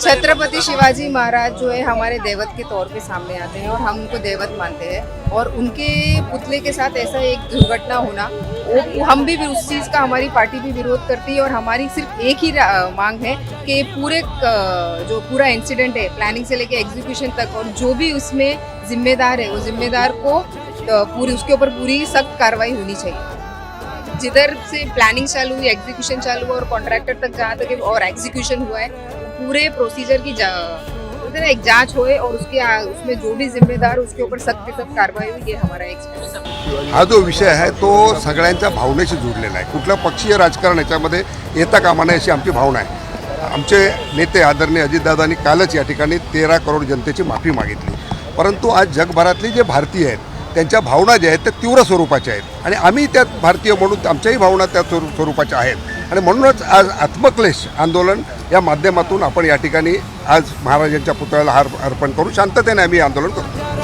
छत्रपति शिवाजी महाराज जो है हमारे देवत के तौर पे सामने आते हैं और हम उनको देवत मानते हैं। और उनके पुतले के साथ ऐसा एक दुर्घटना होना वो हम भी, भी उस चीज़ का हमारी पार्टी भी विरोध करती है और हमारी सिर्फ़ एक ही मांग है कि पूरे जो पूरा इंसिडेंट है प्लानिंग से लेके एग्जीक्यूशन तक और जो भी उसमें जिम्मेदार है वो जिम्मेदार को पूरी उसके ऊपर पूरी सख्त कार्रवाई होनी चाहिए। जिधर से प्लानिंग चालू हुई एग्जीक्यूशन चालू हुआ और कॉन्ट्रैक्टर तक जहाँ तक और एग्जीक्यूशन हुआ है पूरे प्रोसीजर की जा- बोलते ना, एक जाँच होए और उसके उसमें जो भी जिम्मेदार उसके ऊपर सख्त से सख्त कार्रवाई हुई ये हमारा एक हा। जो विषय आहे तो सगळ्यांच्या भावनेशी जुडलेला आहे. कुठलं पक्षीय राजकारण याच्यामध्ये येता कामा नये अशी आमची भावना आहे. आमचे नेते आदरणीय अजितदादांनी कालच या ठिकाणी तेरा करोड जनतेची माफ़ी मागितली. परंतु आज जगभरातली जे भारतीय आहेत त्यांच्या भावना ज्या आहेत त्या तीव्र स्वरूपाच्या आहेत. आणि आम्ही त्यात भारतीय म्हणून आमच्याही भावना त्या स्वरू- स्वरूपाच्या आहेत. आणि म्हणूनच आज आत्मक्लेश आंदोलन या माध्यमातून आपण या ठिकाणी आज महाराजांच्या पुतळ्याला हार अर्पण करून शांततेने आम्ही आंदोलन करतो.